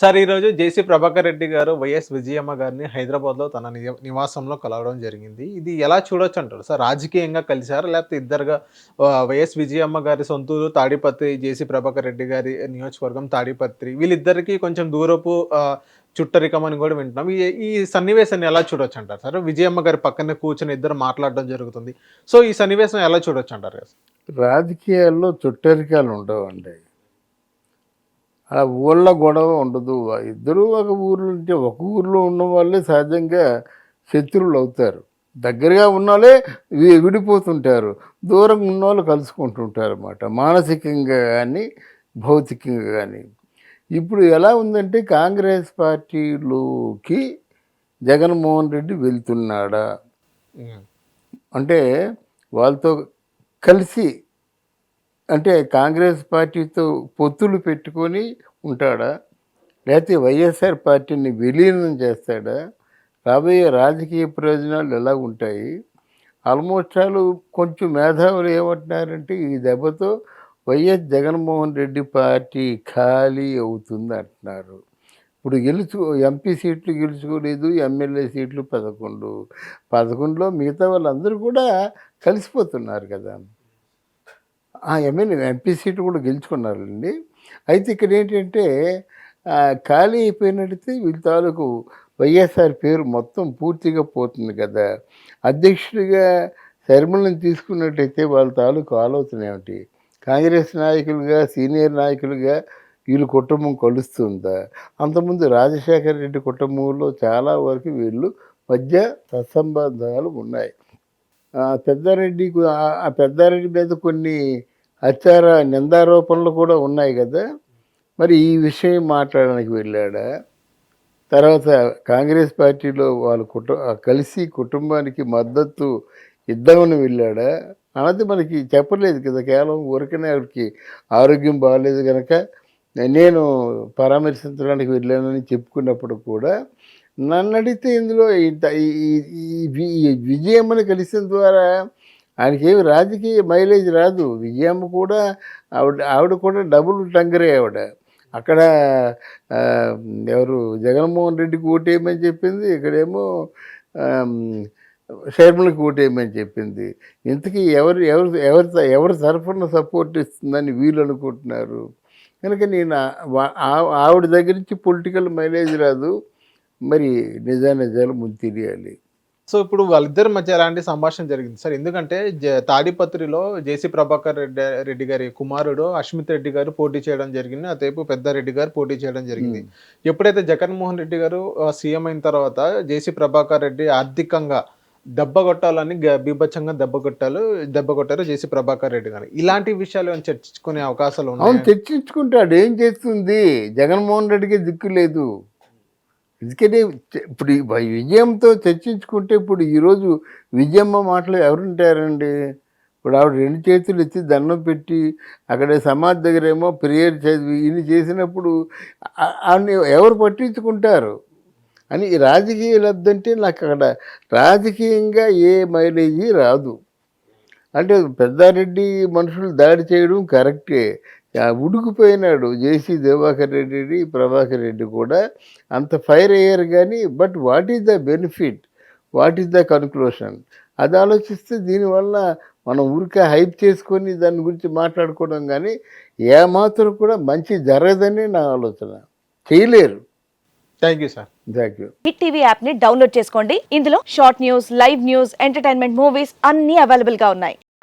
Sir ఈరోజు జేసీ ప్రభాకర్ రెడ్డి గారు YS Vijayamma గారిని హైదరాబాద్లో తన నివాసంలో కలవడం జరిగింది. ఇది ఎలా చూడొచ్చు అంటారు? సార్ రాజకీయంగా కలిశారు? లేకపోతే ఇద్దరుగా వైఎస్ విజయమ్మ గారి సొంతూరు తాడిపత్రి జేసీ ప్రభాకర్ రెడ్డి గారి నియోజకవర్గం తాడిపత్రి వీళ్ళిద్దరికి కొంచెం దూరపు చుట్టరికం అని కూడా వింటున్నాం. ఈ ఈ సన్నివేశాన్ని ఎలా చూడొచ్చు అంటారు సార్? విజయమ్మ గారి పక్కనే కూర్చొని ఇద్దరు మాట్లాడడం జరుగుతుంది. సో ఈ సన్నివేశం ఎలా చూడొచ్చు అంటారు సార్? రాజకీయాల్లో చుట్టరికాలు ఉండవండి. ఆ ఊళ్ళ గొడవ ఉండదు. ఇద్దరు ఒక ఊర్లో ఉంటే ఒక ఊర్లో ఉన్న వాళ్ళే సహజంగా శత్రువులు అవుతారు. దగ్గరగా ఉన్న వాళ్ళే వి- విడిపోతుంటారు. దూరం ఉన్న వాళ్ళు కలుసుకుంటుంటారు అన్నమాట మానసికంగా కానీ భౌతికంగా కానీ ఇప్పుడు ఎలా ఉందంటే కాంగ్రెస్ పార్టీలోకి జగన్మోహన్ రెడ్డి వెళ్తున్నాడా. అంటే వాళ్ళతో కలిసి అంటే కాంగ్రెస్ పార్టీతో పొత్తులు పెట్టుకొని ఉంటాడా? లేకపోతే వైఎస్ఆర్ పార్టీని విలీనం చేస్తాడా? రాబోయే రాజకీయ ప్రయోజనాలు ఎలా ఉంటాయి? ఆల్మోస్ట్ ఆల్ కొంచెం మేధావులు ఏమంటున్నారంటే ఈ దెబ్బతో వైఎస్ జగన్మోహన్ రెడ్డి పార్టీ ఖాళీ అవుతుంది అంటున్నారు. ఇప్పుడు గెలుచు ఎంపీ సీట్లు గెలుచుకోలేదు ఎమ్మెల్యే సీట్లు పదకొండు. పదకొండులో మిగతా వాళ్ళందరూ కూడా కలిసిపోతున్నారు కదా. ఎమ్మెల్యే ఎంపీ సీటు కూడా గెలుచుకున్నారండి. అయితే ఇక్కడ ఏంటంటే ఖాళీ అయిపోయినట్టయితే వీళ్ళ తాలూకు వైఎస్ఆర్ పేరు మొత్తం పూర్తిగా పోతుంది కదా. అధ్యక్షుడిగా శర్మలను తీసుకున్నట్టయితే వాళ్ళ తాలూకు ఆలోచన ఏమిటి? కాంగ్రెస్ నాయకులుగా సీనియర్ నాయకులుగా వీళ్ళ కుటుంబం కలుస్తుందా? అంతకుముందు రాజశేఖర రెడ్డి కుటుంబంలో చాలా వరకు వీళ్ళు మధ్య సత్సంబంధాలు ఉన్నాయి. పెద్దారెడ్డి ఆ పెద్దారెడ్డి మీద కొన్ని అత్యార నిందారోపణలు కూడా ఉన్నాయి కదా. మరి ఈ విషయం మాట్లాడడానికి వెళ్ళాడా? తర్వాత కాంగ్రెస్ పార్టీలో వాళ్ళ కుటు కలిసి కుటుంబానికి మద్దతు ఇద్దామని వెళ్ళాడా? అన్నది మనకి చెప్పలేదు కదా. కేవలం ఊరికనే ఆవిడకి ఆరోగ్యం బాగాలేదు కనుక నేను పరామర్శించడానికి వెళ్ళానని చెప్పుకున్నప్పుడు కూడా నన్ను అడిగితే ఇందులో ఈ విజయమ్మని కలిసిన ద్వారా ఆయనకేమి రాజకీయ మైలేజ్ రాదు. విజయమ్మ కూడా ఆవిడ ఆవిడ కూడా డబుల్ టంగరే ఆవిడ. అక్కడ ఎవరు జగన్మోహన్ రెడ్డికి ఓటేయమని చెప్పింది ఇక్కడేమో శర్మలకు షర్మిలకు ఓటేయమని చెప్పింది. ఇంతకీ ఎవరు ఎవరు ఎవరి ఎవరి తరఫున సపోర్ట్ ఇస్తుందని వీళ్ళు అనుకుంటున్నారు. కనుక నేను ఆ- ఆవిడ దగ్గర నుంచి పొలిటికల్ మైలేజ్ రాదు. మరి నిజాన్ని నిజాలు ముందు తెలియాలి. సో ఇప్పుడు వాళ్ళిద్దరి మధ్య ఎలాంటి సంభాషణ జరిగింది? సార్ ఎందుకంటే జ- తాడిపత్రిలో జేసీ ప్రభాకర్ రెడ్డి రెడ్డి గారి కుమారుడు అశ్మిత్ రెడ్డి గారు పోటీ చేయడం జరిగింది. అతేపు పెద్దారెడ్డి గారు పోటీ చేయడం జరిగింది. ఎప్పుడైతే జగన్మోహన్ రెడ్డి గారు సీఎం అయిన తర్వాత జేసీ ప్రభాకర్ రెడ్డి ఆర్థికంగా దెబ్బ కొట్టాలని బీభత్సంగా దెబ్బ కొట్టాలు దెబ్బ కొట్టారు జేసీ ప్రభాకర్ రెడ్డి గారు. ఇలాంటి విషయాలు ఏమైనా చర్చించుకునే అవకాశాలు ఉన్నాయి? చర్చించుకుంటాడు. ఏం చేస్తుంది? జగన్మోహన్ రెడ్డికి దిక్కు లేదు. ఎందుకంటే ఇప్పుడు విజయంతో చర్చించుకుంటే ఇప్పుడు ఈరోజు విజయమ్మ మాటలు ఎవరుంటారండి? ఇప్పుడు ఆవిడ రెండు చేతులు ఎత్తి దండం పెట్టి అక్కడ సమాధి దగ్గర ఏమో ప్రేయర్ చదివి ఇన్ని చేసినప్పుడు ఆ- ఆవిడని ఎవరు పట్టించుకుంటారు? అని ఈ రాజకీయ లబ్ధి అంటే నాకు అక్కడ రాజకీయంగా ఏ మైలేజీ రాదు. అంటే పెద్దారెడ్డి మనుషులు దాడి చేయడం కరెక్టే. ఉడికిపోయినాడు జేసీ దివాకర్ రెడ్డి ప్రభాకర్ రెడ్డి కూడా. అంత ఫైర్ అయ్యారు కానీ but what is the benefit? What is the conclusion? అది ఆలోచిస్తే దీనివల్ల మనం ఊరికే హైప్ చేసుకొని దాని గురించి మాట్లాడుకోవడం కానీ ఏమాత్రం కూడా మంచి జరగదని నా ఆలోచన. చేయలేరు. Thank you sir. Thank you. Hit TV యాప్ని డౌన్లోడ్ చేసుకోండి. ఇందులో short news live news entertainment movies అన్ని అవైలబుల్గా ఉన్నాయి.